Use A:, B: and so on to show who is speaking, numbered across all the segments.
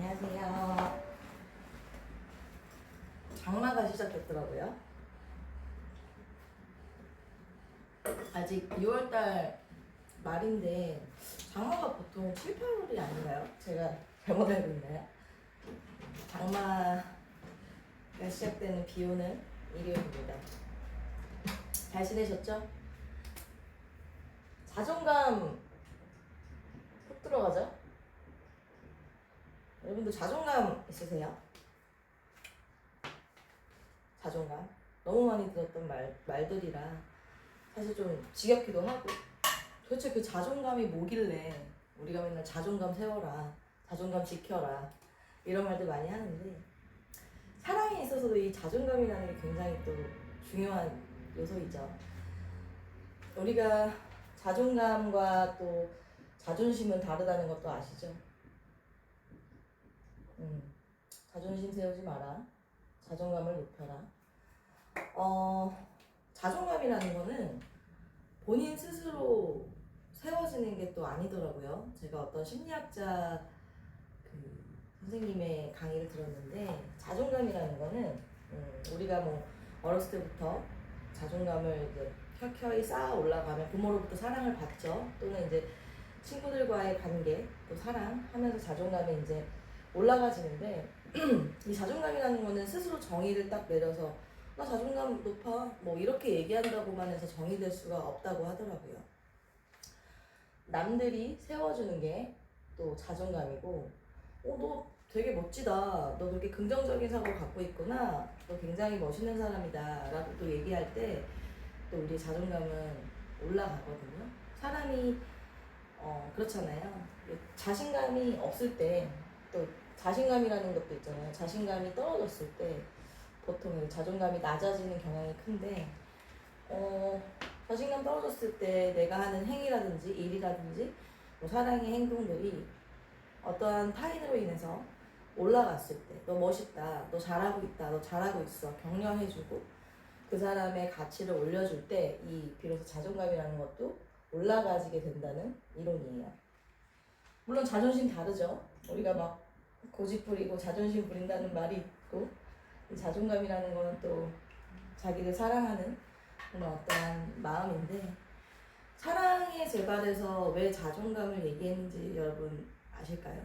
A: 안녕하세요. 장마가 시작됐더라고요. 아직 2월달 말인데 장마가 보통 7, 8월이 아닌가요? 제가 잘못 알고 있나요? 장마가 시작되는 비 오는 일요일입니다. 잘 지내셨죠? 자존감 훅 들어가죠? 여러분들 자존감 있으세요? 자존감 너무 많이 들었던 말, 말들이라 사실 좀 지겹기도 하고 도대체 그 자존감이 뭐길래 우리가 맨날 자존감 세워라 자존감 지켜라 이런 말들 많이 하는데 사랑에 있어서도 이 자존감이라는 게 굉장히 또 중요한 요소이죠 우리가 자존감과 또 자존심은 다르다는 것도 아시죠? 음, 자존심 세우지 마라. 자존감을 높여라. 어, 자존감이라는 거는 본인 스스로 세워지는 게 또 아니더라고요. 제가 어떤 심리학자 그 선생님의 강의를 들었는데 자존감이라는 거는 음, 우리가 뭐 어렸을 때부터 자존감을 이제 켜켜이 쌓아 올라가면 부모로부터 사랑을 받죠. 또는 이제 친구들과의 관계, 또 사랑 하면서 자존감이 이제 올라가지는데 이 자존감이라는 거는 스스로 정의를 딱 내려서 나 자존감 높아 뭐 이렇게 얘기한다고만 해서 정의될 수가 없다고 하더라고요. 남들이 세워주는 게 또 자존감이고 어너 되게 멋지다 너 되게 긍정적인 사고를 갖고 있구나 너 굉장히 멋있는 사람이다 라고 또 얘기할 때 또 우리 자존감은 올라가거든요. 사람이 어 그렇잖아요. 자신감이 없을 때 또 자신감이라는 것도 있잖아요. 자신감이 떨어졌을 때 보통 자존감이 낮아지는 경향이 큰데 어 자신감 떨어졌을 때 내가 하는 행위라든지 일이라든지 뭐 사랑의 행동들이 어떠한 타인으로 인해서 올라갔을 때 너 멋있다, 너 잘하고 있다, 너 잘하고 있어 격려해주고 그 사람의 가치를 올려줄 때 이 비로소 자존감이라는 것도 올라가지게 된다는 이론이에요. 물론 자존심 다르죠. 우리가 막 고집 부리고 자존심 부린다는 말이 있고 이 자존감이라는 거는 또 자기를 사랑하는 그런 어떠한 마음인데 사랑의 재발에서 왜 자존감을 얘기했는지 여러분 아실까요?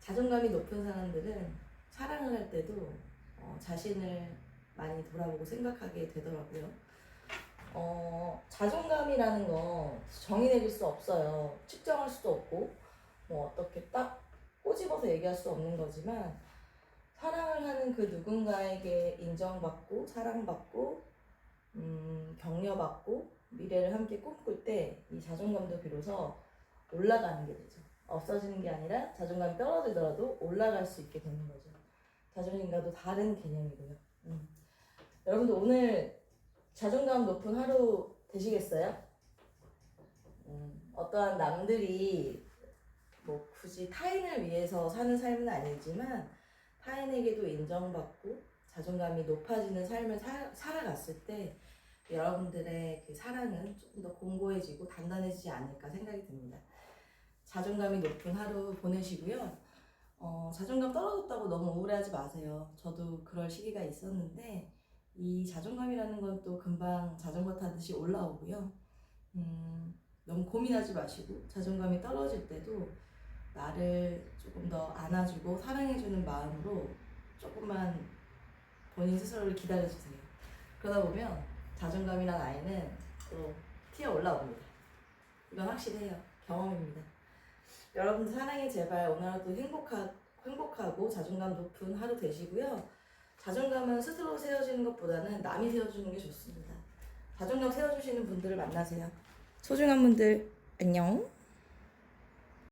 A: 자존감이 높은 사람들은 사랑을 할 때도 어, 자신을 많이 돌아보고 생각하게 되더라고요. 어, 자존감이라는 거 정의 내릴 수 없어요. 측정할 수도 없고, 뭐 어떻게 딱 꼬집어서 얘기할 수 없는 거지만, 사랑을 하는 그 누군가에게 인정받고, 사랑받고, 음, 격려받고, 미래를 함께 꿈꿀 때 이 자존감도 비로소 올라가는 게 되죠. 없어지는 게 아니라 자존감이 떨어지더라도 올라갈 수 있게 되는 거죠. 자존심과도 다른 개념이고요. 음. 여러분들 오늘 자존감 높은 하루 되시겠어요? 음, 어떠한 남들이 뭐 굳이 타인을 위해서 사는 삶은 아니지만 타인에게도 인정받고 자존감이 높아지는 삶을 사, 살아갔을 때 여러분들의 그 사랑은 조금 더 공고해지고 단단해지지 않을까 생각이 듭니다. 자존감이 높은 하루 보내시고요. 어, 자존감 떨어졌다고 너무 우울해하지 마세요. 저도 그럴 시기가 있었는데 이 자존감이라는 건 또 금방 자전거 타듯이 올라오고요. 음, 너무 고민하지 마시고 자존감이 떨어질 때도 나를 조금 더 안아주고 사랑해주는 마음으로 조금만 본인 스스로를 기다려주세요. 그러다 보면 자존감이란 아이는 또 튀어 올라옵니다. 이건 확실해요. 경험입니다. 여러분들 사랑의 제발 오늘 하루도 행복하, 행복하고 자존감 높은 하루 되시고요. 자존감은 스스로 세워지는 것보다는 남이 세워주는 게 좋습니다. 자존감 세워주시는 분들을 만나세요. 소중한 분들 안녕.